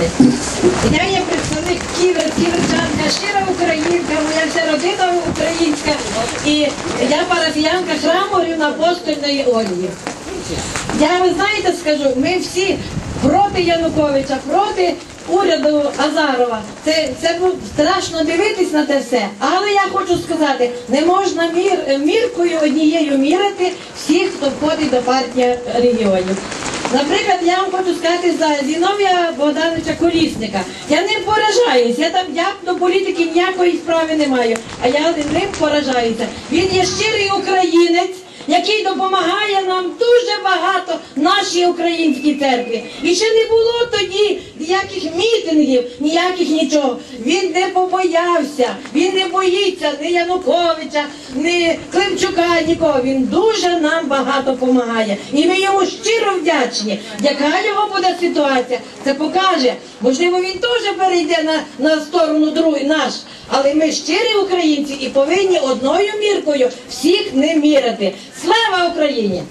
знали. Я є представник Ківер, Ківерчанка, щира українка, моя вся родина українська. І я парафіянка храму Рівноапостольної Олії. Я ви знаєте, скажу, ми всі проти Януковича, проти уряду Азарова. Це, це ну, страшно дивитись на те все. Але я хочу сказати, не можна мір, міркою однією мірити всіх, хто входить до партії регіонів. Наприклад, я вам хочу сказати за Зіновія Богдановича Колісника. Я ним поражаюсь. Я там я до політики ніякої справи не маю, а я ним поражаюся. Він є щирий українець який допомагає нам дуже багато нашій українській церкві. І ще не було тоді ніяких мітингів, ніяких нічого. Він не побоявся, він не боїться ні Януковича, ні Климчука, нікого. Він дуже нам багато допомагає. І ми йому щиро вдячні. Яка його буде ситуація, це покаже. Можливо, він теж перейде на, на сторону другу наш. Але ми щирі українці і повинні одною міркою всіх не мірити. Слава Україні!